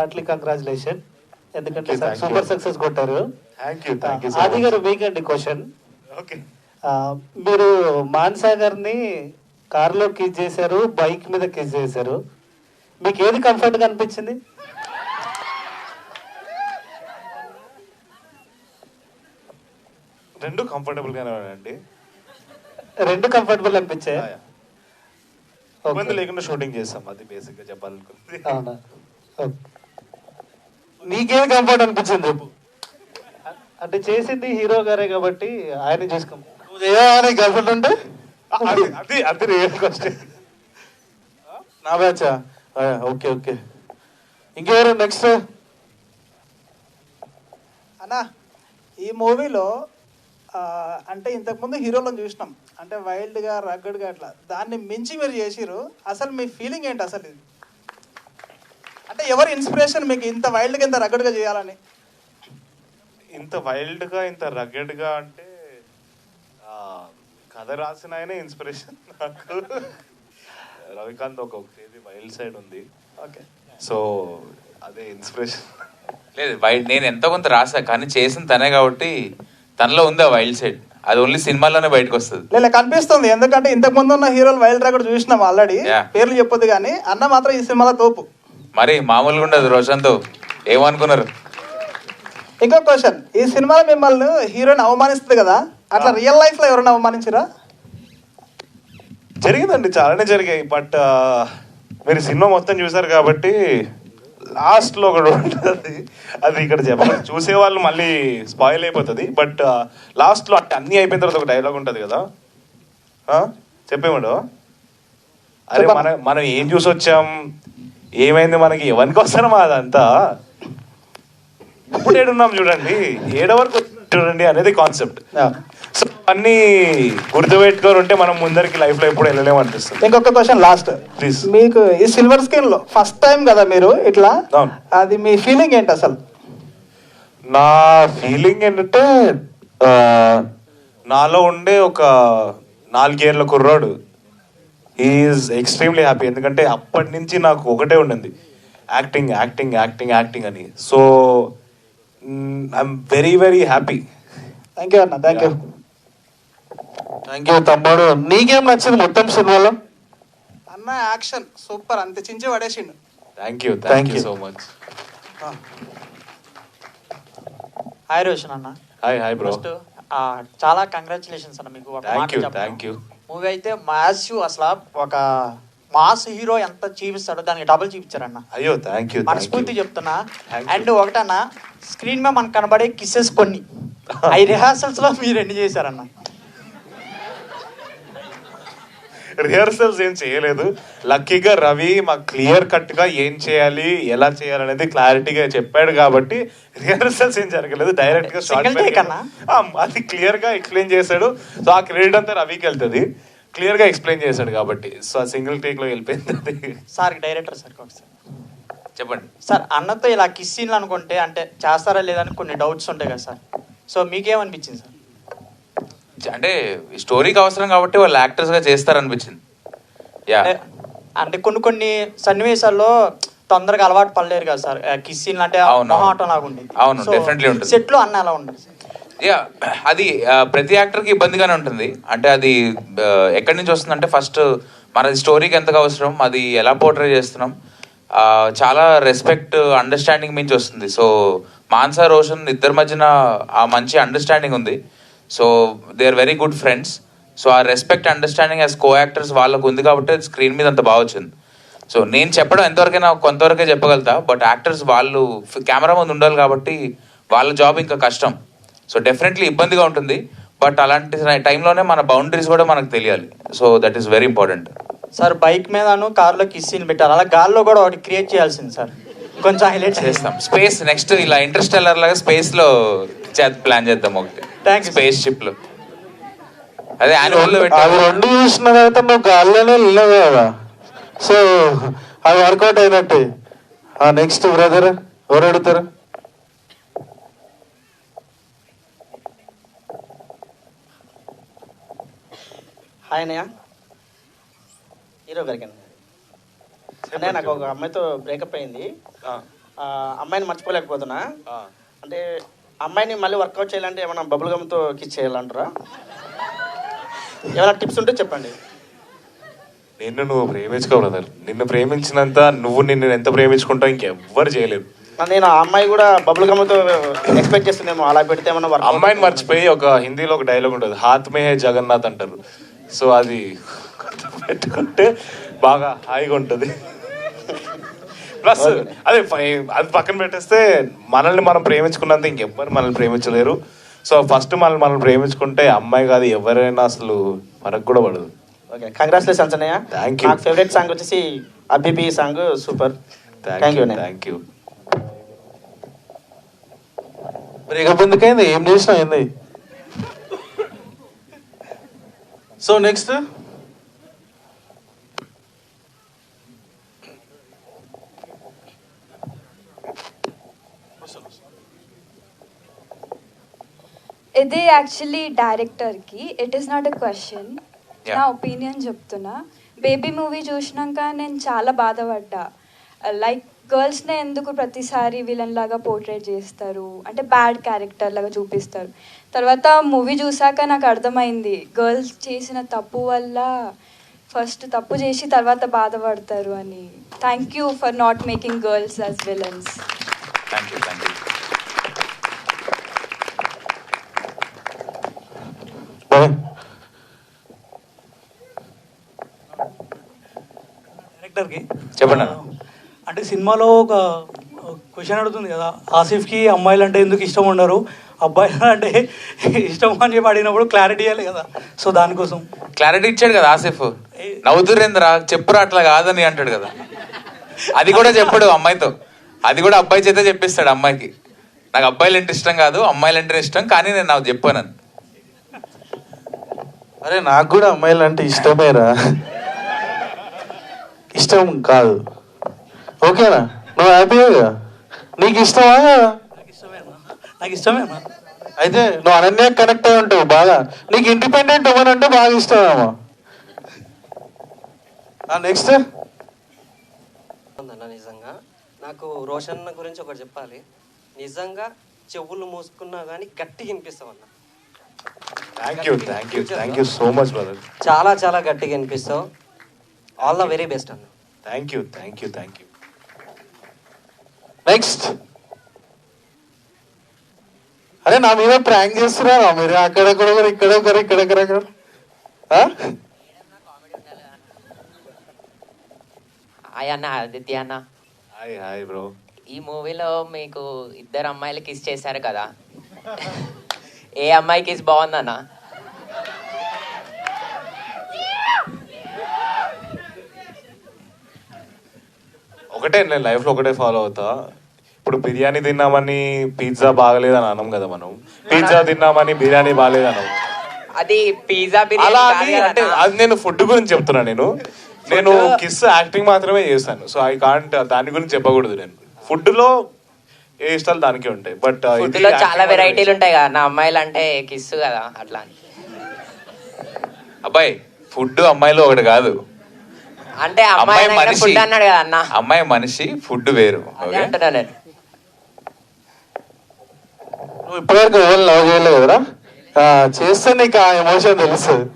Hartley congratulation ఎందుకంటే. Super success కొట్టారు. You Aadi garu మీకండి క్వశ్చన్ ఓకే మీరు మాన్సా గారిని కారులో కిస్ చేశారు బైక్ మీద కిస్ చేశారు. మీకు ఏది కంఫర్ట్గా అనిపించింది? రెండు కంఫర్టబుల్ గానే ఉన్నాయండి. రెండు కంఫర్టబుల్ అనిపించాయి. ఇబ్బంది లేకుండా షూటింగ్ చేస్తాం అది బేసిక్గా చెప్పాలనుకుంది అవునా? ఓకే. నీకేది కంఫర్ట్ అనిపించింది రేపు? అంటే చేసింది హీరో గారే కాబట్టి ఆయన చూసుకో. నువ్వు చేయని గర్ల్ఫ్రెండ్ ఉంటే? అది అది అది రియల్ క్వశ్చన్ నా బ్యాచా ఓకే ఓకే ఇంకెవరు నెక్స్ట్ అన్నా ఈ మూవీలో అంటే ఇంతకుముందు హీరోలను చూసినాం. అంటే వైల్డ్గా రగ్గడ్గా అట్లా. దాన్ని మించి మీరు చేసిరు అసలు మీ ఫీలింగ్ ఏంటి అసలు ఇది? అంటే ఎవరి ఇన్స్పిరేషన్ మీకు ఇంత వైల్డ్గా ఇంత రగ్గడ్గా చేయాలని? ఇంత వైల్డ్గా ఇంత రగడ్గా అంటే ఆ, కథ రాసిన ఆయన ఇన్స్పిరేషన్ నాకు. రవికాంత్ ఒక క్రేజీ వైల్డ్ సైడ్ ఉంది. ఓకే. సో అదే ఇన్స్పిరేషన్ లేదు వైల్డ్ నేను ఎంతో కొంత రాసా కానీ చేసిన తనే కాబట్టి తనలో ఉంది ఆ వైల్డ్ సైడ్ అది ఓన్లీ సినిమాలోనే బయటకు వస్తుంది లేదా కనిపిస్తుంది. ఎందుకంటే ఇంతకు ముందు ఉన్న హీరోలు వైల్డ్ రగ్గడ్ చూసినాం ఆల్రెడీ. పేర్లు చెప్పొద్దు కానీ అన్న మాత్రం ఈ సినిమాలో తోపు. మరి మామూలుగా ఉండదు రోషన్తో ఏమనుకున్నారు? ఇంకో క్వశ్చన్. ఈ సినిమాలో మిమ్మల్ని హీరోయిన్ అవమానిస్తుంది కదా అట్లా రియల్ లైఫ్లో ఎవరైనా అవమానించిరా? జరిగిందండి చాలానే జరిగాయి. బట్ మీరు సినిమా మొత్తం చూసారు కాబట్టి లాస్ట్లో ఒకటి ఉంటుంది. అది ఇక్కడ చెప్పాలి చూసే వాళ్ళు మళ్ళీ స్పాయిల్ అయిపోతుంది. బట్ లాస్ట్లో అంటే అన్ని అయిపోయిన తర్వాత ఒక డైలాగ్ ఉంటుంది కదా. ఆ? చెప్పేవాడు అరే. మన మనం ఏం చూసి వచ్చాం ఏమైంది మనకి? ఎవరికి వస్తారో అదంతా ఇప్పుడు ఏడున్నాం చూడండి. ఏడ వరకు చూడండి అనేది కాన్సెప్ట్. సో అన్ని గుర్తుపెట్టుకొని ఉంటే మనం ముందరికి లైఫ్లో ఎప్పుడు వెళ్ళలేము అనిపిస్తుంది. ఇంకొక క్వశ్చన్ లాస్ట్. Please. మీకు ఈ సిల్వర్ స్క్రీన్లో ఫస్ట్ టైం కదా మీరు ఇట్లా. అది మీ ఫీలింగ్ ఏంటి అసలు? నా ఫీలింగ్ ఏంటంటే నాలో ఉండే ఒక నాలుగేళ్ళ కుర్రాడు. ఈజ్ ఎక్స్ట్రీమ్లీ హ్యాపీ ఎందుకంటే అప్పటి నుంచి నాకు ఒకటే ఉండింది. యాక్టింగ్ యాక్టింగ్ యాక్టింగ్ యాక్టింగ్ అని. So I'm very very happy thank you అన్న. థ్యాంక్ యూ థ్యాంక్ యూ తమ్ముడు. నీకేం నచ్చింది మొత్తం సినిమాలో? అన్న యాక్షన్. సూపర్. అంతే చించి పడేసిండు. Thank you Thank thank you you. So much hi Roshan అన్న. హాయ్ హాయ్ బ్రో చాలా కంగ్రాచులేషన్స్ అన్న. మీకు you, చెప్పను. thank you. మూవీ అయితే మాసివ్ అసలు ఒక మాస్ హీరో ఎంత చూపిస్తాడో దానికి డబుల్ చూపించారన్న. అయ్యో థ్యాంక్ యూ మనస్ఫూర్తి చెప్తున్నా. అండ్ ఒకటన్నా స్క్రీన్ మీద మనకు కనబడే కిసెస్ కొన్ని. అవి రిహార్సల్స్లో మీరు ఎన్ని చేశారన్న? రిహర్సల్స్ ఏం చేయలేదు. లక్కీగా రవి మాకు క్లియర్ కట్గా ఏం చేయాలి ఎలా చేయాలి అనేది క్లారిటీగా చెప్పాడు కాబట్టి రిహర్సల్స్ ఏం జరగలేదు. డైరెక్ట్గా? ఆ, అది క్లియర్గా ఎక్స్ప్లెయిన్ చేశాడు. సో ఆ క్రెడిట్ అంతా రవికి వెళ్తుంది. క్లియర్గా ఎక్స్ప్లెయిన్ చేశాడు కాబట్టి. సో ఆ సింగిల్ టేక్లో వెళ్ళిపోయింది. సార్ డైరెక్టర్ సార్ ఒకసారి చెప్పండి. సార్ అన్నతో ఇలా కిస్ సీన్లు అనుకుంటే అంటే చేస్తారా లేదని కొన్ని డౌట్స్ ఉంటాయి కదా సార్ సో మీకేమనిపించింది సార్ అంటే స్టోరీకి అవసరం కాబట్టి వాళ్ళు యాక్టర్స్గా చేస్తారనిపించింది. యా. అంటే కొన్ని కొన్ని సన్నివేశాల్లో తొందరగా అలవాటు పడలేరు కదా సార్. కిస్ సీన్లు అంటే అవును, మొహాటం లాగా ఉండేది అవును, definitely ఉంటుంది. సెట్లో అన్న అలా ఉండదు యా అది ప్రతి యాక్టర్కి ఇబ్బందిగానే ఉంటుంది. అంటే అది ఎక్కడి నుంచి వస్తుందంటే ఫస్ట్ మనది స్టోరీకి ఎంతగా అవసరం అది ఎలా పోర్ట్రే చేస్తున్నాం చాలా రెస్పెక్ట్ అండర్స్టాండింగ్ మించి వస్తుంది. సో మాన్సా రోషన్ ఇద్దరి మధ్యన ఆ మంచి అండర్స్టాండింగ్ ఉంది. So they are very good friends so ఆ respect understanding as co actors వాళ్ళకు ఉంది కాబట్టి స్క్రీన్ మీద అంత బాగా వచ్చింది. సో నేను చెప్పడం ఎంతవరకైనా కొంతవరకే చెప్పగలుగుతా బట్ యాక్టర్స్ వాళ్ళు కెమెరా ముందు ఉండాలి కాబట్టి వాళ్ళ జాబ్ ఇంకా కష్టం. సో డెఫినెట్లీ ఇబ్బందిగా ఉంటుంది బట్ అలాంటి టైంలోనే మన బౌండరీస్ కూడా మనకు తెలియాలి. So that is very important sir bike మీదను కార్లో కిస్ సీన్ పెట్టారు అలా గాల్లో కూడా ఒకటి క్రియేట్ చేయాల్సింది సార్ కొంచెం హైలైట్ చేస్తాం. స్పేస్ నెక్స్ట్ ఇలా ఇంటర్స్టెల్లర్ లాగా స్పేస్ లో ప్లాన్ చేద్దాం ఒకటి. స్పేస్ షిప్లో అదే యాన్యువల్లో అవి రెండు చూసిన తర్వాత నువ్వు గాల్లోనే వెళ్ళావు కదా. సో అవి వర్కౌట్ అయినట్టే. నెక్స్ట్ బ్రదర్ ఎవరు అడుగుతారు? హాయ్ అన్నయ్య హీరో గారికి అన్నయ్య నాకు ఒక అమ్మాయితో బ్రేకప్ అయింది. అమ్మాయిని మర్చిపోలేకపోతున్నా. అంటే అమ్మాయిని మళ్ళీ వర్కౌట్ చేయాలంటే ఏమైనా బబుల్ గమ్తో కిచ్ చేయాలంటారా? ఏమైనా టిప్స్ ఉంటే చెప్పండి. నిన్ను నువ్వు ప్రేమించుకో బ్రదర్ నిన్ను ప్రేమించినంత నువ్వు నిన్ను ఎంత ప్రేమించుకుంటావు ఇంకెవ్వరు చేయలేదు నేను ఆ అమ్మాయి కూడా బబుల్ గమ్తో ఎక్స్పెక్ట్ చేస్తుందేమో అలా పెడితే ఏమన్నా వర్క్ అమ్మాయిని మర్చిపోయి ఒక హిందీలో ఒక డైలాగ్ ఉంటుంది హాత్ మే జగన్నాథ్ అంటారు. సో అది పెట్టుకుంటే బాగా హాయిగా ఉంటుంది. ప్లస్ అదే ఫై- అది పక్కన పెట్టేస్తే మనల్ని మనం ప్రేమించుకున్నంత ఇంకెవ్వరు మనల్ని ప్రేమించలేరు. సో ఫస్ట్ మనల్ని మనం ప్రేమించుకుంటే అమ్మాయి కాదు ఎవరైనా అసలు మనకు కూడా పడదు. ఓకే కంగ్రాచులేషన్స్ అన్నయ్య. Thank you. నాకు ఫేవరెట్ సాంగ్ వచ్చేసి అబ్బిబి song super thank you thank you breakup ఎందుకైంది ఏం చేసినా ఏంది? సో నెక్స్ట్ ఇది యాక్చువల్లీ డైరెక్టర్కి it is not a question. నా ఒపీనియన్ చెప్తున్నా. బేబీ మూవీ చూసినాక నేను చాలా బాధపడ్డా. లైక్ గర్ల్స్ని ఎందుకు ప్రతిసారి విలన్ లాగా పోర్ట్రేట్ చేస్తారు? అంటే బ్యాడ్ క్యారెక్టర్ లాగా చూపిస్తారు. తర్వాత మూవీ చూసాక నాకు అర్థమైంది. గర్ల్స్ చేసిన తప్పు వల్ల ఫస్ట్ తప్పు చేసి తర్వాత బాధపడతారు అని. Thank you for not making girls as villains thank you thank you డైరెక్టర్కి చెప్పండి. అంటే సినిమాలో ఒక క్వశ్చన్ అడుగుతుంది కదా ఆసిఫ్కి అమ్మాయిలు అంటే ఎందుకు ఇష్టం ఉండరు అబ్బాయిలు అంటే ఇష్టం అని చెప్పి అడిగినప్పుడు క్లారిటీ ఇవ్వాలి కదా. సో దానికోసం. క్లారిటీ ఇచ్చాడు కదా ఆసిఫ్. నవ్వుతురేంద్రా చెప్పురా అట్లా కాదని అంటాడు కదా. అది కూడా చెప్పాడు అమ్మాయితో. అది కూడా అబ్బాయి చేతే చెప్పిస్తాడు అమ్మాయికి. నాకు అబ్బాయిలు అంటే ఇష్టం కాదు అమ్మాయిలు అంటే ఇష్టం కానీ నేను నాకు చెప్పాను అరే నాకు కూడా అమ్మాయిలు అంటే ఇష్టమేరా. ఇష్టం కాదు. ఓకేనా? నువ్వు హ్యాపీగా నీకు ఇష్టమా? నాకు ఇష్టమే అయితే నువ్వు అనన్య కనెక్ట్ అయి ఉంటావు బాగా. నీకు ఇండిపెండెంట్ ఉమెన్ అంటే బాగా ఇష్టమేమో. నెక్స్ట్ నాకు రోషన్ గురించి ఒకటి చెప్పాలి. నిజంగా చెవులు మూసుకున్నా కానీ గట్టిగా వినిపిస్తావు అన్న. Thank you thank you thank you so much brother చాలా చాలా గట్టిగా వినిపిస్తావు. ఆల్ ద వెరీ బెస్ట్ అన్న. Thank you thank you thank you next అరే నా మీద ప్రాంక్ చేస్తున్నారా మీరు? అక్కడక్కడ ఒకరు ఇక్కడ ఒకరు ఇక్కడక్కడ ఒకరు అన్న ఆదిత్య అన్న. Hi hi bro. ఈ మూవీలో మీకు ఇద్దరు అమ్మాయిలు కిస్ చేశారు కదా? ఏ అమ్మాయి కిస్ బాగుందన్న? ఒకటే నేను లైఫ్లో ఒకటే ఫాలో అవుతా. ఇప్పుడు బిర్యానీ తిన్నామని పిజ్జా బాగలేదని అనం కదా మనం. పిజ్జా తిన్నామని బిర్యానీ బాగాలేదనం అది పిజ్జా బిర్యానీ అంటే అది నేను ఫుడ్ గురించి చెప్తున్నా నేను. నేను కిస్ యాక్టింగ్ మాత్రమే చేస్తాను. సో ఐ కాంట్ దాని గురించి చెప్పకూడదు నేను. ఫుడ్లో ఏ ఇష్టాలు దానికే ఉంటాయి. బట్ ఫుడ్లో చాలా వెరైటీలు ఉంటాయి కదా. నా అమ్మాయిలు అంటే కిస్ కదా అట్లా. అబ్బాయి ఫుడ్ అమ్మాయిలో ఒకటి కాదు. అంటే అమ్మాయి మనిషి. ఫుడ్ అన్నాడు కదా అన్న. అమ్మాయి మనిషి ఫుడ్ వేరు. అంటున్నా నేను. నువ్వు ఇప్పటివరకు ఎవరు లవ్ ఆ, చేస్తే నీకు ఆ ఎమోషన్ తెలుస్తుంది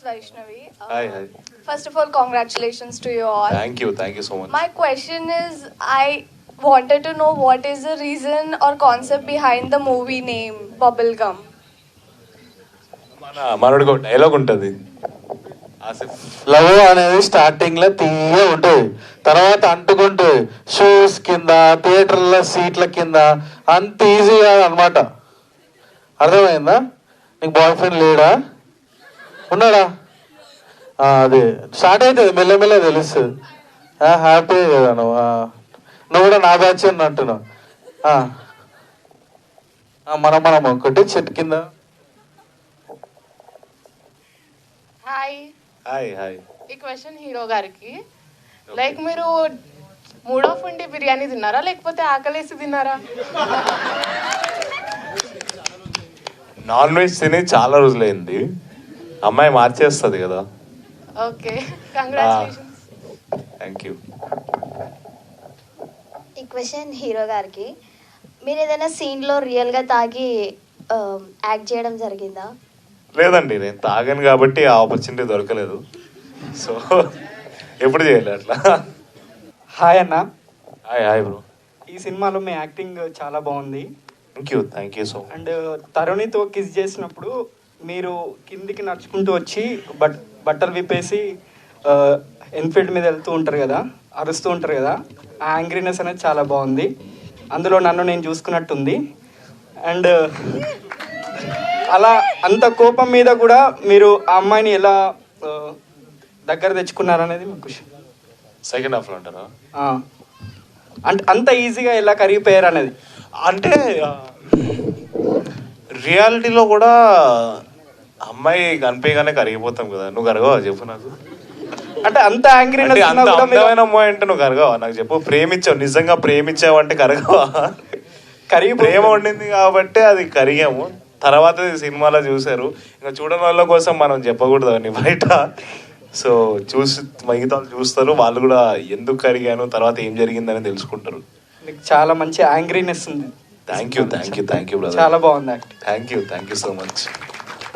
is Vaishnavi. Uh, hi hi First of all, congratulations to you all. Thank you thank you so much My question is I wanted to know what is the reason or concept behind the movie name Bubblegum. మన మనోడికి dialogue ఉంటుంది love అనేది స్టార్టింగ్లో తీయ ఉంటుంది తర్వాత అంటుకుంటుంది shoes కింద థియేటర్ల సీట్ల కింద అంత ఈజీ కాదు అనమాట అర్థమైందా నీకు బాయ్ ఫ్రెండ్ లేడా ఉన్నాడా? ఆ, అదే స్టార్ట్ అవుతుంది మెల్లమెల్ల తెలుస్తుంది. హ్యాపీ కదా నువ్వు నువ్వు కూడా నా బ్యాచ్ అని అంటున్నావు. ఆ. ఆ, మనం మనం ఒకటి చెట్టు కింద. హాయ్ హాయ్ హాయ్ ఈ క్వశ్చన్ హీరో గారికి. లైక్ మీరు మూడ్ ఆఫ్ ఉండి బిర్యానీ తిన్నారా? లేకపోతే ఆకలేసి తిన్నారా? నాన్ వెజ్ తిని చాలా రోజులైంది. అమ్మాయి మార్చేస్తుంది కదా. ఓకే థ్యాంక్ యూ ఈ క్వశ్చన్ హీరో గారికి మీరు ఏదైనా సీన్లో రియల్గా తాగి యాక్ట్ చేయడం జరిగిందా? లేదండి నేను తాగాను కాబట్టి ఆ ఆపర్చునిటీ దొరకలేదు. సో ఎప్పుడు చేయలేదు అట్లా? హాయ్ అన్న. Hi hi bro. ఈ సినిమాలో మీ యాక్టింగ్ చాలా బాగుంది. Thank you thank you so and తరుణితో kiss చేసినప్పుడు మీరు కిందికి నడుచుకుంటూ వచ్చి బట్ బట్టలు విప్పేసి ఎన్ఫీల్డ్ మీద వెళ్తూ ఉంటారు కదా అరుస్తూ ఉంటారు కదా ఆ యాంగ్రీనెస్ అనేది చాలా బాగుంది. అందులో నన్ను నేను చూసుకున్నట్టుంది. అండ్ అలా అంత కోపం మీద కూడా మీరు ఆ అమ్మాయిని ఎలా దగ్గర తెచ్చుకున్నారనేది మీ క్వశ్చన్ సెకండ్ హాఫ్లో అంటారా? అంటే అంత ఈజీగా ఎలా కరిగిపోయారు అనేది. అంటే రియాలిటీలో కూడా అమ్మాయి కనిపించగానే కరిగిపోతాం కదా. నువ్వు కరగవా? చెప్పు నాకు. అంటే అంత అంత అందమైన అమ్మాయి అంటే నువ్వు కరగవా? నాకు చెప్పు. ప్రేమించావు. నిజంగా ప్రేమించావు అంటే కరగవా? కరిగి ప్రేమ ఉండింది కాబట్టి అది కరిగాము. తర్వాత సినిమాలో చూశారు. ఇంకా చూడని వాళ్ళ కోసం మనం చెప్పకూడదు అని బయట. సో చూసి మిగతా వాళ్ళు చూస్తారు. వాళ్ళు కూడా ఎందుకు కరిగాను? తర్వాత ఏం జరిగిందని తెలుసుకుంటారు. మీకు చాలా మంచి యాంగ్రీనెస్ ఉంది. Thank you thank you thank you చాలా బాగుంది thank you thank you so much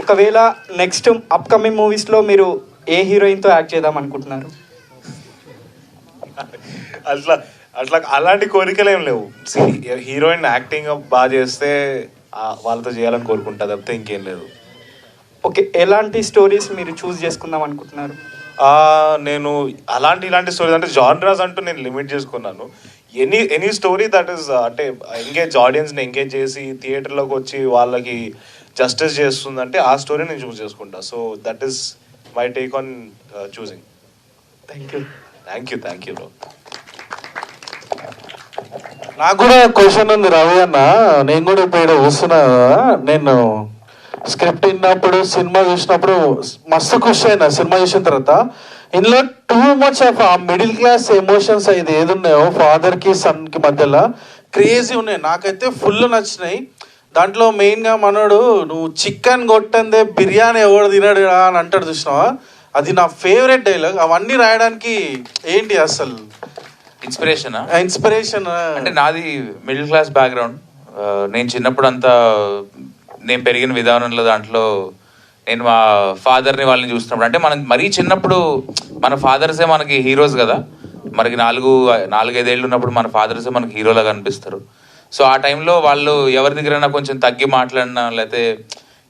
ఒకవేళ నెక్స్ట్ అప్కమింగ్ మూవీస్లో మీరు ఏ హీరోయిన్తో యాక్ట్ చేద్దాం అనుకుంటున్నారు? అట్లా అట్లా అలాంటి కోరికలు ఏం లేవు. హీరోయిన్ యాక్టింగ్ బాగా చేస్తే వాళ్ళతో చేయాలని కోరుకుంటా తప్పితే ఇంకేం లేదు. ఓకే ఎలాంటి స్టోరీస్ మీరు చూస్ చేసుకుందాం అనుకుంటున్నారు? నేను అలాంటి ఇలాంటి స్టోరీస్ అంటే జాన్రాస్ అంటూ నేను లిమిట్ చేసుకున్నాను. Any any story that is అంటే ఎంగేజ్ ఆడియన్స్ని ఎంగేజ్ చేసి థియేటర్లోకి వచ్చి వాళ్ళకి జస్టిస్ చేస్తుందంటే ఆ స్టోరీ నేను చూస్ చేసుకుంటా. So that is my take on choosing thank you thank you thank you bro నాకు కూడా క్వశ్చన్ ఉంది రవి అన్న. నేను కూడా ఇప్పుడు చూస్తున్నా. నేను స్క్రిప్ట్ విన్నప్పుడు సినిమా చూసినప్పుడు మస్తు ఖుషి అయినా సినిమా చూసిన తర్వాత. ఇందులో too much of a middle class emotions ఇది ఏది ఉన్నాయో ఫాదర్కి సన్కి మధ్యలో క్రేజీ ఉన్నాయి. నాకైతే ఫుల్ నచ్చినాయి. దాంట్లో మెయిన్గా మనోడు నువ్వు చికెన్ కొట్టందే బిర్యానీ ఎవడు తినడు అని అంటాడు చూసినావా? అది నా ఫేవరెట్ డైలాగ్ అవన్నీ రాయడానికి ఏంటి అసలు? ఇన్స్పిరేషన్ ఇన్స్పిరేషన్ అంటే నాది మిడిల్ క్లాస్ బ్యాక్గ్రౌండ్ నేను చిన్నప్పుడు అంతా నేను పెరిగిన విధానంలో దాంట్లో నేను మా ఫాదర్ని వాళ్ళని చూస్తున్నప్పుడు అంటే మనం మరీ చిన్నప్పుడు మన ఫాదర్సే మనకి హీరోస్ కదా. మనకి నాలుగు నాలుగైదేళ్ళు ఉన్నప్పుడు మన ఫాదర్సే మనకి హీరోలాగా అనిపిస్తారు. సో ఆ టైంలో వాళ్ళు ఎవరి దగ్గరైనా కొంచెం తగ్గి మాట్లాడినా లేకపోతే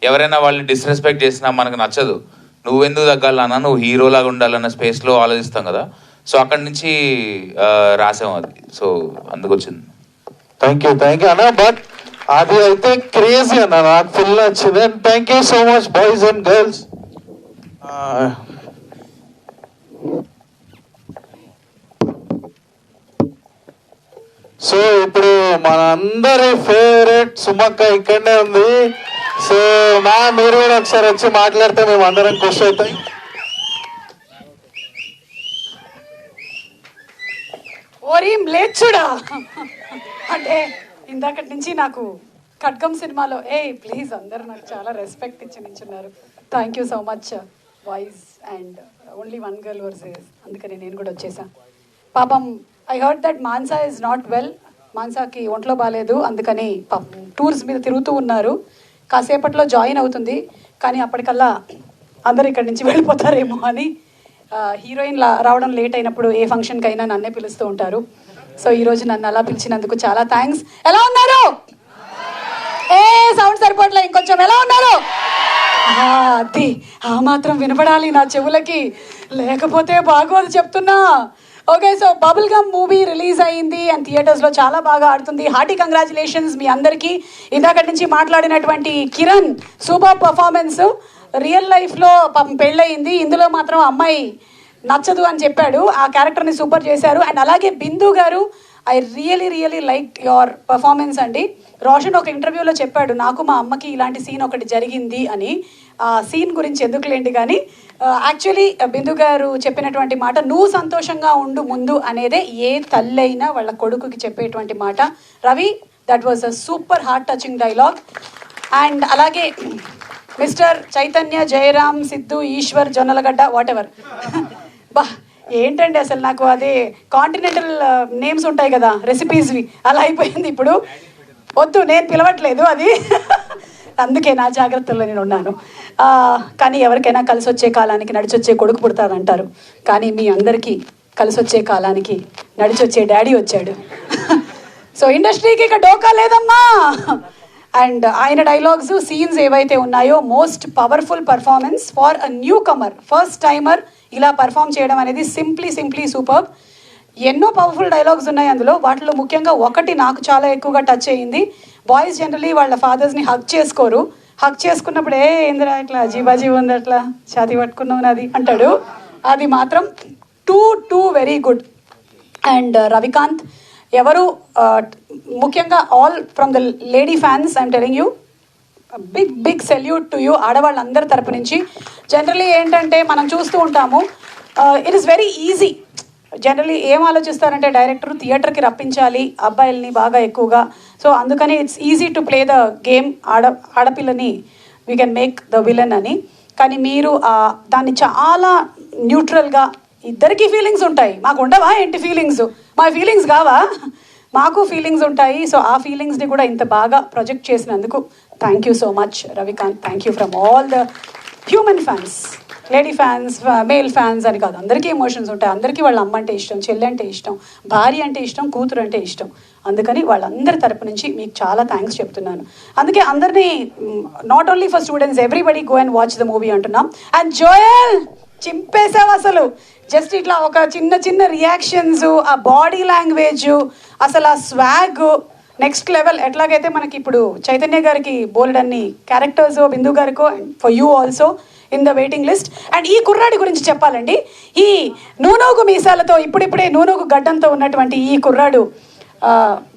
ఎవరైనా వాళ్ళని డిస్రెస్పెక్ట్ చేసినా మనకు నచ్చదు. నువ్వెందుకు తగ్గాలన్నా నువ్వు హీరోలాగా ఉండాలన్న స్పేస్లో ఆలోచిస్తాం కదా. సో అక్కడి నుంచి ఆ, రాసాం అది. సో అందుకు వచ్చింది థ్యాంక్ యూ థ్యాంక్ యూ అన్న బట్ అది అయితే క్రేజీ అన్న. నాకు ఫుల్ నచ్చింది. And thank you so much boys and girls so ఇప్పుడు మన అందరి ఫేవరెట్ సుమక్క ఇక్కడనే ఉంది. సో మా మీరు కూడా ఒకసారి వచ్చి మాట్లాడితే మేము అందరం ఖుషి అవుతాం. ఓరి లేచుడా? అంటే ఇందాకటి నుంచి నాకు ఖడ్గం సినిమాలో ఏ ప్లీజ్ అందరు నాకు చాలా రెస్పెక్ట్ ఇచ్చి నించున్నారు. Thank you so much voice and only one girl versus అందుకని నేను కూడా వచ్చేసా. పాపం I heard that Mansa is not well మాన్సాకి ఒంట్లో బాగాలేదు అందుకని టూర్స్ మీద తిరుగుతూ ఉన్నారు. కాసేపట్లో జాయిన్ అవుతుంది. కానీ అప్పటికల్లా అందరు ఇక్కడి నుంచి వెళ్ళిపోతారేమో అని హీరోయిన్ రావడం లేట్ అయినప్పుడు ఏ ఫంక్షన్కి అయినా నన్నే పిలుస్తూ ఉంటారు. సో ఈరోజు నన్ను అలా పిలిచినందుకు చాలా థ్యాంక్స్ ఎలా ఉన్నారు? ఏ సౌండ్ సరిపోట్లే. ఇంకొంచెం ఎలా ఉన్నారు? అది ఆ మాత్రం వినపడాలి నా చెవులకి. లేకపోతే బాగోదు చెప్తున్నా. Okay so bubble gum movie release అయింది అండ్ థియేటర్స్లో చాలా బాగా ఆడుతుంది. హార్టీ కంగ్రాచులేషన్స్ మీ అందరికీ. ఇందాక నుంచి మాట్లాడినటువంటి కిరణ్ సూపర్ పర్ఫార్మెన్స్ రియల్ లైఫ్లో పెళ్ళయింది. ఇందులో మాత్రం అమ్మాయి నచ్చదు అని చెప్పాడు. ఆ క్యారెక్టర్ని సూపర్ చేశారు. అండ్ అలాగే Bindu garu I really really like your performance అండి. రోషన్ ఒక ఇంటర్వ్యూలో చెప్పాడు నాకు మా అమ్మకి ఇలాంటి సీన్ ఒకటి జరిగింది అని. సీన్ గురించి ఎందుకులేండి కానీ యాక్చువల్లీ బిందు గారు చెప్పినటువంటి మాట నువ్వు సంతోషంగా ఉండు ముందు అనేదే ఏ తల్లైనా వాళ్ళ కొడుకుకి చెప్పేటువంటి మాట. Ravi that was a super heart touching dialogue and అలాగే mister Chaitanya Jayaram Siddhu Eshwar Jonnalagadda whatever బా ఏంటండి అసలు నాకు అదే కాంటినెంటల్ నేమ్స్ ఉంటాయి కదా రెసిపీస్వి అలా అయిపోయింది ఇప్పుడు. వద్దు నేను పిలవట్లేదు అది. అందుకే నా జాగ్రత్తలో నేను ఉన్నాను. కానీ ఎవరికైనా కలిసి వచ్చే కాలానికి నడిచొచ్చే కొడుకు పుడతారంటారు. కానీ మీ అందరికీ కలిసి వచ్చే కాలానికి నడిచొచ్చే డాడీ వచ్చాడు. సో ఇండస్ట్రీకి ఇక డోకా లేదమ్మా. అండ్ ఆయన డైలాగ్స్ సీన్స్ ఏవైతే ఉన్నాయో most powerful performance for a newcomer first timer ఇలా పర్ఫామ్ చేయడం అనేది సింప్లీ సింప్లీ సూపర్ ఎన్నో పవర్ఫుల్ డైలాగ్స్ ఉన్నాయి అందులో. వాటిలో ముఖ్యంగా ఒకటి నాకు చాలా ఎక్కువగా టచ్ అయ్యింది. బాయ్స్ జనరలీ వాళ్ళ ఫాదర్స్ని హక్ చేసుకోరు. హక్ చేసుకున్నప్పుడు ఏ ఏందిరా ఇట్లా జీబాజీ ఉంది అట్లా? ఛాతి పట్టుకున్నావు అది అంటాడు. అది మాత్రం too too very good and uh, Ravikanth ఎవరు uh, ముఖ్యంగా all from the lady fans I'm telling you big big salute to you ఆడవాళ్ళందరి తరపు నుంచి. జనరలీ ఏంటంటే మనం చూస్తూ ఉంటాము it is very easy generally ఏం ఆలోచిస్తారంటే డైరెక్టర్ థియేటర్కి రప్పించాలి అబ్బాయిల్ని బాగా ఎక్కువగా సో అందుకని it's easy to play the game ఆడ ఆడపిల్లని we can make the villain అని. కానీ మీరు దాన్ని చాలా న్యూట్రల్గా ఇద్దరికి ఫీలింగ్స్ ఉంటాయి. మాకు ఉండవా ఏంటి ఫీలింగ్స్ మా ఫీలింగ్స్ కావా? మాకు ఫీలింగ్స్ ఉంటాయి. సో ఆ ఫీలింగ్స్ని కూడా ఇంత బాగా ప్రొజెక్ట్ చేసినందుకు thank you so much Ravikanth thank you from all the human fans lady fans male fans అని కాదు. అందరికీ ఎమోషన్స్ ఉంటాయి. అందరికీ వాళ్ళ అమ్మ అంటే ఇష్టం చెల్లి అంటే ఇష్టం భార్య అంటే ఇష్టం కూతురు అంటే ఇష్టం. అందుకని వాళ్ళందరి తరపు నుంచి మీకు చాలా థ్యాంక్స్ చెప్తున్నాను. అందుకే అందరినీ not only for students everybody go and watch the movie అంటున్నాం. అండ్ జోయల్ చింపేసావు అసలు. జస్ట్ ఇట్లా ఒక చిన్న చిన్న రియాక్షన్స్ ఆ బాడీ లాంగ్వేజ్ అసలు ఆ స్వాగ్ నెక్స్ట్ లెవెల్ ఎట్లాగైతే మనకి ఇప్పుడు చైతన్య గారికి బోలెడన్ని characters Bindu గారికో for you also in the waiting list and ఈ కుర్రాడి గురించి చెప్పాలండి. ఈ నూనోగు మీసాలతో ఇప్పుడిప్పుడే నూనోగు గడ్డంతో ఉన్నటువంటి ఈ కుర్రాడు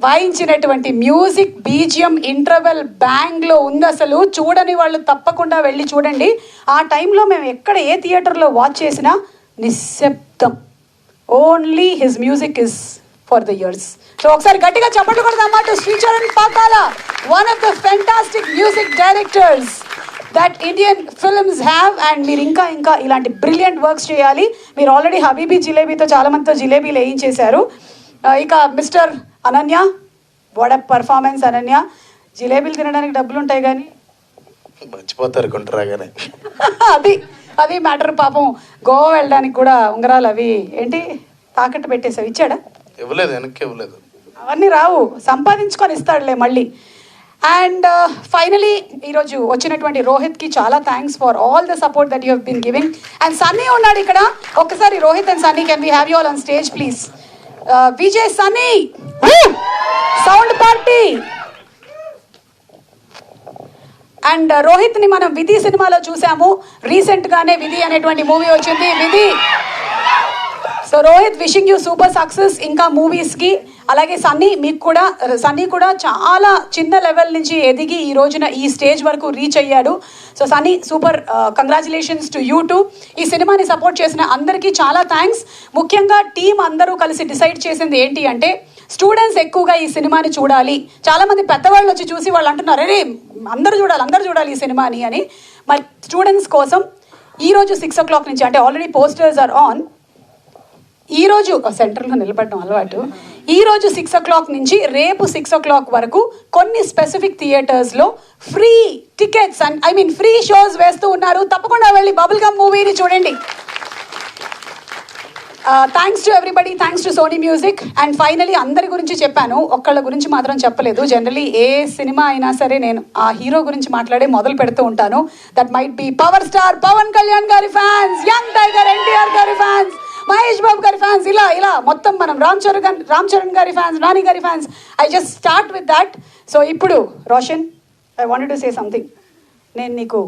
వాయించినటువంటి మ్యూజిక్ బీజియం ఇంటర్వెల్ బ్యాంగ్లో ఉంది అసలు. చూడని వాళ్ళు తప్పకుండా వెళ్ళి చూడండి. ఆ టైంలో మేము ఎక్కడ ఏ థియేటర్లో వాచ్ చేసినా నిశ్శబ్దం. Only his music is for the ears so ఒకసారి గట్టిగా చప్పట్లు కొడదామా to Sricharan Pakala one of the fantastic music directors that Indian films have and మీరు ఇంకా ఇంకా ఇలాంటి బ్రిలియంట్ వర్క్స్ చేయాలి. మీరు ఆల్రెడీ హబీబీ జిలేబీతో చాలామందితో జిలేబీలు వేయించేశారు. ఇక mister Ananya a performance Ananya. జిలేబీలు తినడానికి డబ్బులు ఉంటాయి కానీ. మర్చిపోతారు గుంటరాగానే అది అది మ్యాటర్ పాపం. గోవా వెళ్ళడానికి కూడా ఉంగరాలు అవి ఏంటి తాకట్టు పెట్టేసావు ఇచ్చాడా? ఇవ్వలేదు వెనక్కి ఇవ్వలేదు. అవన్నీ రావు సంపాదించుకొని ఇస్తాడులే మళ్ళీ. అండ్ ఫైనలీ ఈరోజు వచ్చినటువంటి రోహిత్కి చాలా thanks for all the support that you have been giving and Sunny ఉన్నాడు ఇక్కడ. ఒక్కసారి Rohit and Sunny can we have you all on stage please Vijay Sunny sound party! And రోహిత్ని మనం విధి సినిమాలో చూసాము. రీసెంట్ గానే విధి అనేటువంటి మూవీ వచ్చింది. Vidhi! So Rohit wishing you super success ఇంకా మూవీస్కి అలాగే సన్నీ మీకు కూడా సన్నీ కూడా చాలా చిన్న లెవెల్ నుంచి ఎదిగి ఈ రోజున ఈ స్టేజ్ వరకు రీచ్ అయ్యాడు so Sunny super congratulations to you too ఈ సినిమాని సపోర్ట్ చేసిన అందరికీ చాలా థ్యాంక్స్ ముఖ్యంగా టీం అందరూ కలిసి డిసైడ్ చేసింది ఏంటి అంటే స్టూడెంట్స్ ఎక్కువగా ఈ సినిమాని చూడాలి చాలా మంది పెద్దవాళ్ళు వచ్చి చూసి వాళ్ళు అంటున్నారు అరే అందరూ చూడాలి అందరూ చూడాలి ఈ సినిమాని అని మరి స్టూడెంట్స్ కోసం ఈ రోజు సిక్స్ ఓ క్లాక్ నుంచి అంటే ఆల్రెడీ పోస్టర్స్ ఆర్ ఆన్ ఈ రోజు సెంటర్లో నిలబడడం అలవాటు. ఈరోజు సిక్స్ ఓ క్లాక్ నుంచి రేపు సిక్స్ ఓ క్లాక్ వరకు కొన్ని స్పెసిఫిక్ థియేటర్స్లో free tickets and I mean free shows వేస్తూ ఉన్నారు. తప్పకుండా వెళ్ళి బబుల్ గమ్ మూవీని చూడండి. Thanks to everybody thanks to Sony music and finally అందరి గురించి చెప్పాను. ఒక్కళ్ళ గురించి మాత్రం చెప్పలేదు. జనరలీ ఏ సినిమా అయినా సరే నేను ఆ హీరో గురించి మాట్లాడే మొదలు పెడుతూ ఉంటాను. That might be power star Pawan Kalyan garu fans young tiger NTR గారి ఫ్యాన్స్ మహేష్ బాబు గారి ఫ్యాన్స్ ఇలా ఇలా. మొత్తం మనం రామ్ చరణ్ గారి Ram Charan garu fans Nani garu fans I just start with that so ఇప్పుడు Roshan I wanted to say something నేను నీకు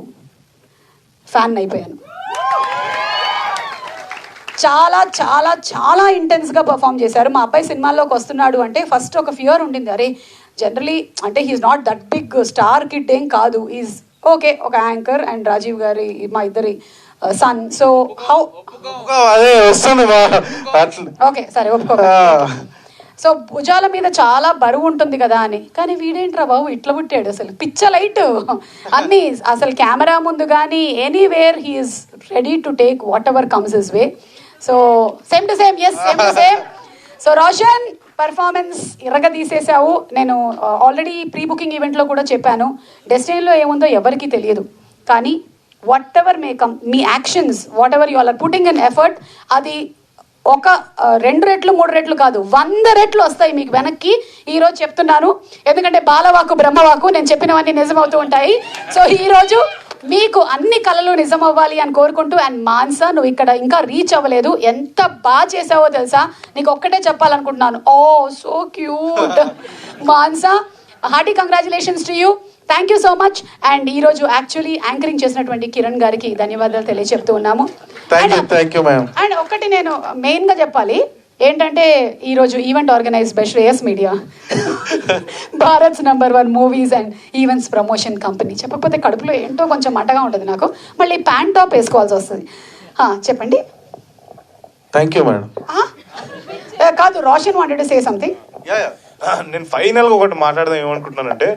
ఫ్యాన్ అయిపోయాను. చాలా చాలా చాలా ఇంటెన్స్గా పర్ఫామ్ చేశారు. మా అబ్బాయి సినిమాల్లోకి వస్తున్నాడు అంటే ఫస్ట్ ఒక ఫియర్ ఉండింది. అరే జనరలీ అంటే he's not that big star kid ఏం కాదు. ఈజ్ ఓకే ఒక యాంకర్ అండ్ రాజీవ్ గారి మా ఇద్దరి సన్ సో హౌ అదే వస్తుంది ఓకే సరే ఒప్పుకో. సో భుజాల మీద చాలా బరువు ఉంటుంది కదా అని. కానీ వీడేంట్రా బాబు ఇట్లా పుట్టాడు అసలు. పిచ్చ లైట్. అన్ని అసలు కెమెరా ముందు కానీ anywhere he's ready to take whatever comes his way so same to same as same to same so Roshan performance ఇరగ తీసేసావు నేను ఆల్రెడీ ప్రీ బుకింగ్ ఈవెంట్లో కూడా చెప్పాను. డెస్టినీలో ఏముందో ఎవరికీ తెలియదు. కానీ whatever may come me actions whatever you are putting an effort అది ఒక రెండు రెట్లు మూడు రెట్లు కాదు వంద రెట్లు వస్తాయి మీకు వెనక్కి. ఈరోజు చెప్తున్నాను ఎందుకంటే బాలవాకు బ్రహ్మవాకు నేను చెప్పినవన్నీ నిజమవుతూ ఉంటాయి. సో ఈరోజు మీకు అన్ని కళలు నిజం అవ్వాలి అని కోరుకుంటూ అండ్ మాన్సా నువ్వు ఇక్కడ ఇంకా రీచ్ అవ్వలేదు. ఎంత బాగా చేసావో తెలుసా? నీకు ఒక్కటే చెప్పాలనుకుంటున్నాను. ఓ so cute Mansa hearty congratulations to you thank you so much and ఈరోజు యాక్చువల్లీ యాంకరింగ్ చేసినటువంటి కిరణ్ గారికి ధన్యవాదాలు తెలియజెప్తూ ఉన్నాము. Thank you thank you ma'am and ఒక్కటి నేను మెయిన్గా చెప్పాలి. ఏంటంటే ఈరోజు event organise by Shreyas media Bharat's number one movies and events promotion company చెప్పకపోతే కడుపులో ఏంటో కొంచెం మంటగా ఉంటుంది నాకు. మళ్ళీ ప్యాంట్ టాప్ వేసుకోవాల్సి వస్తుంది. ఆ, చెప్పండి. థ్యాంక్ యూ మేడం ఏ, కాదు Roshan wanted say something yeah yeah. నేను ఫైనల్గా ఒకటి మాట్లాడదాం ఏమనుకుంటున్నానంటే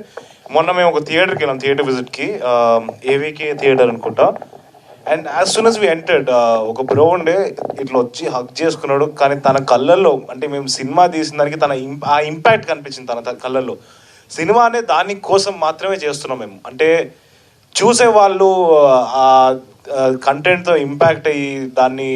మొన్న మేము ఒక థియేటర్కి వెళ్ళాం థియేటర్ విజిట్కి ఏవికే థియేటర్ అనుకుంటా. And as soon as we entered ఒక బ్రో ఉండే ఇట్లా వచ్చి హక్ చేసుకున్నాడు. కానీ తన కళ్ళల్లో అంటే మేము సినిమా తీసిన దానికి తన ఆ ఇంపాక్ట్ కనిపించింది తన కళ్ళల్లో. సినిమా అనే దాని కోసం మాత్రమే చేస్తున్నాం మేము. అంటే చూసే వాళ్ళు ఆ కంటెంట్తో ఇంపాక్ట్ అయ్యి దాన్ని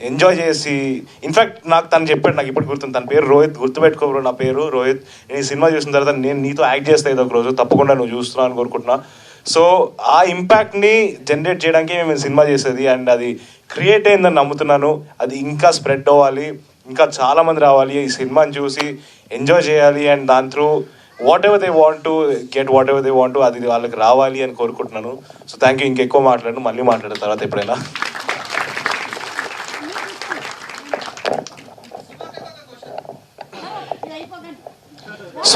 ఎంజాయ్ చేసి ఇన్ఫాక్ట్ నాకు తను చెప్పాడు నాకు ఇప్పుడు గుర్తుంది. తన పేరు రోహిత్ గుర్తుపెట్టుకోరు నా పేరు రోహిత్. నేను ఈ సినిమా చూసిన తర్వాత నేను నీతో యాక్ట్ చేస్తా ఏదో ఒక రోజు తప్పకుండా నువ్వు చూస్తున్నావు అని కోరుకుంటున్నా. సో ఆ ఇంపాక్ట్ని జనరేట్ చేయడానికి మేము సినిమా చేసేది. అండ్ అది క్రియేట్ అయిందని నమ్ముతున్నాను. అది ఇంకా స్ప్రెడ్ అవ్వాలి. ఇంకా చాలామంది రావాలి ఈ సినిమాని చూసి ఎంజాయ్ చేయాలి. అండ్ దాని through whatever they want to get whatever they want అది వాళ్ళకి రావాలి అని కోరుకుంటున్నాను. సో థ్యాంక్ యూ ఇంకెక్కువ మాట్లాడను. మళ్ళీ మాట్లాడిన తర్వాత ఎప్పుడైనా.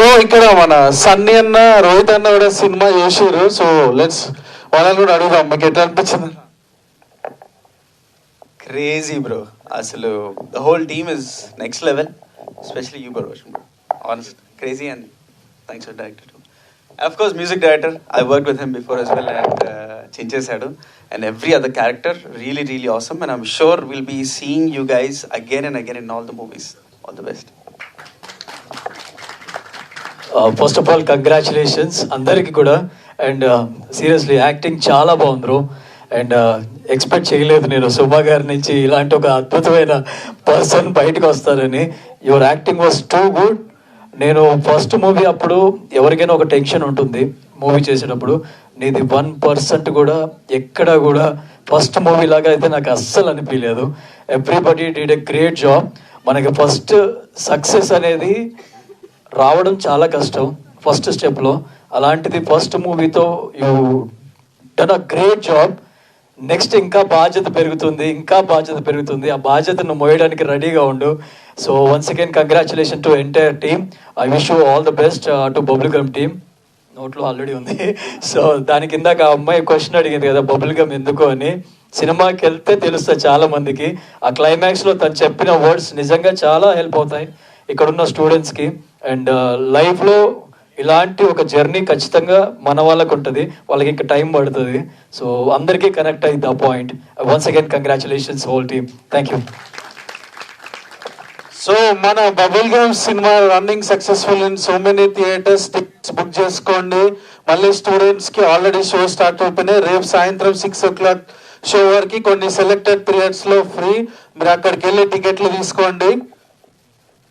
సో ఇక్కడ మన సన్నీ అన్న రోహిత్ అన్న కూడా సినిమా చేసారు సో లెట్స్ వాళ్ళని కూడా అడుగుదాం. మీకు ఎట్లా అనిపించింది? క్రేజీ బ్రో అసలు the whole team is next level especially you bro bro honest crazy and thanks for director of course music director I work with him before as well and చేశాడు and every other character really really awesome and I'm sure will be seeing you guys again and again in all the movies all the best first of all congratulations అందరికీ కూడా. And seriously acting చాలా బాగుంది bro and expect చేయలేదు నేను. సుమా గారి నుంచి ఇలాంటి ఒక అద్భుతమైన పర్సన్ బయటకు వస్తారని. Your acting was too good నేను ఫస్ట్ మూవీ అప్పుడు ఎవరికైనా ఒక టెన్షన్ ఉంటుంది మూవీ చేసేటప్పుడు. నీది వన్ పర్సెంట్ కూడా ఎక్కడ కూడా ఫస్ట్ మూవీ లాగా అయితే నాకు అస్సలు అనిపించలేదు. Everybody did a great job మనకి ఫస్ట్ సక్సెస్ అనేది రావడం చాలా కష్టం. ఫస్ట్ స్టెప్లో అలాంటిది ఫస్ట్ మూవీతో you done a great job next ఇంకా బాధ్యత పెరుగుతుంది ఇంకా బాధ్యత పెరుగుతుంది. ఆ బాధ్యతను మోయడానికి రెడీగా ఉండు. So once again congratulation to entire team I wish you all the best to bubble gum team నోట్లో ఆల్రెడీ ఉంది. సో దాని ఇందాక ఆ అమ్మాయి క్వశ్చన్ అడిగింది కదా బబుల్ గమ్ ఎందుకు అని? సినిమాకి వెళ్తే తెలుస్తుంది చాలా మందికి. ఆ క్లైమాక్స్లో తను చెప్పిన వర్డ్స్ నిజంగా చాలా హెల్ప్ అవుతాయి. ఇక్కడున్న స్టూడెంట్స్కి అండ్ లైఫ్లో uh, ఇలాంటి ఒక జర్నీ ఖచ్చితంగా మన వాళ్ళకు ఉంటుంది. వాళ్ళకి ఇంకా టైం పడుతుంది. సో అందరికీ కనెక్ట్ అయింది ఆ point once again congratulations whole team thank you so మన bubble game cinema running successful in so many theatres tickets book చేసుకోండి. మళ్ళీ స్టూడెంట్స్కి ఆల్రెడీ షో స్టార్ట్ అయిపోయినాయి. రేపు సాయంత్రం సిక్స్ ఓ క్లాక్ షో వరకు కొన్ని సెలెక్టెడ్ పీరియడ్స్లో ఫ్రీ మీరు అక్కడికి వెళ్ళి టికెట్లు తీసుకోండి.